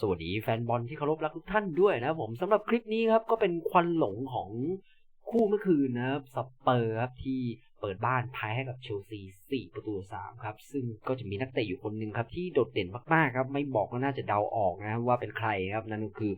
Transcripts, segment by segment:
สวัสดีแฟนบอลที่เคารพรักทุกท่านด้วยนะผมสำหรับคลิปนี้ครับก็เป็นควันหลงของคู่เมื่อคืนนะครับสเปอร์ครับที่เปิดบ้านแพ้ให้กับเชลซี 4 ประตู 3 ครับ ซึ่งก็จะมีนักเตะอยู่คนหนึ่งครับ ที่โดดเด่นมากๆครับ ไม่บอกก็น่าจะเดาออกนะว่าเป็นใครครับ นั่นก็คือ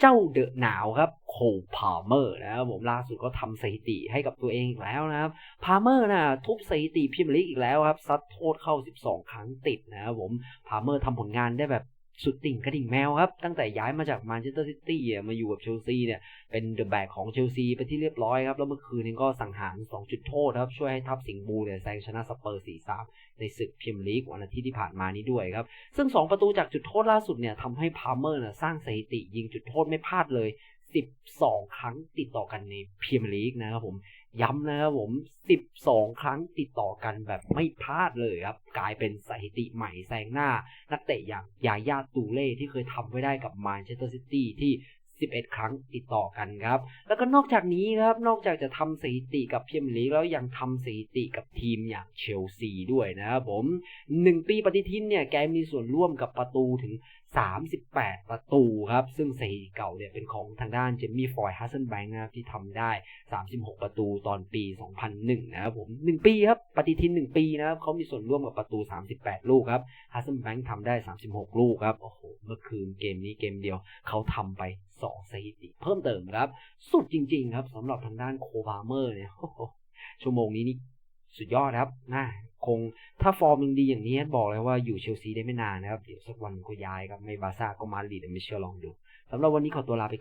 เจ้าเดอะหนาวครับโคพาเมอร์นะครับผมล่าสุดก็ทำสถิติให้กับตัวเองอีกแล้วนะครับพาเมอร์นะทุบสถิติพรีเมียร์ลีกอีกแล้วครับซัดโทษเข้า 12 ครั้งติดนะครับผมพาเมอร์ทำผลงานได้แบบ สุดติ่งกระดิ่งแมวครับ ตั้งแต่ย้ายมาจากแมนเชสเตอร์ซิตี้มาอยู่กับเชลซีเนี่ยเป็นเดอะแบกของเชลซีไปที่เรียบร้อยครับ แล้วเมื่อคืนนี้ก็สังหาร 2 จุดโทษครับ ช่วยให้ทัพสิงห์บูเนี่ยแซงชนะสเปอร์ 4-3 ในศึกพรีเมียร์ลีกวันอาทิตย์ที่ผ่านมานี้ด้วยครับ ซึ่ง 2 ประตูจากจุดโทษล่าสุดเนี่ยทำให้พาเมอร์เนี่ยสร้างสถิติยิงจุดโทษไม่พลาดเลย 12 ครั้งติดต่อกันในพรีเมียร์ลีกนะครับผม ย้ำนะครับผม 12 ครั้งติดต่อกันแบบไม่พลาดเลยครับ กลายเป็นสถิติใหม่แซงหน้า นักเตะอย่างยาย่าตูเล่ที่เคยทำไว้ได้กับแมนเชสเตอร์ซิตี้ที่ 11 ครั้งติดต่อกันครับ แล้วก็นอกจากนี้ครับ นอกจากจะทำสถิติกับเมียร์ลีกแล้วยังทำสถิติกับทีมอย่างเชลซีด้วยนะครับผม 1 ปีปฏิทินเนี่ยแกมีส่วนร่วมกับประตูถึง 38 ประตูครับ ซึ่งสถิติเก่าเนี่ยเป็นของทางด้านเจมี่ฟอยฮัสเซนแบงค์นะครับที่ทำได้ 36 ประตูตอนปี 2001 นะครับผม 1 ปีครับปฏิทิน 1 ปีนะครับเขามีส่วนร่วมกับประตู 38 ลูกครับฮัสเซนแบงค์ทำได้ 36 ลูกครับโอ้โหเมื่อคืนเกมนี้เกมเดียวเขาทำไป2สถิติเพิ่มเติมครับ สุดจริง ๆ ครับสำหรับทางด้านโคบาเมอร์เนี่ยชั่วโมงนี้นี่สุดยอดครับนะคงถ้าฟอร์มยังดีอย่างนี้บอกเลยว่าอยู่เชลซีได้ไม่นานนะครับ เดี๋ยวสักวันก็ย้ายครับ ไม่บาซ่าก็มาดริดไม่เชื่อลองดูสำหรับวันนี้ขอตัวลาไป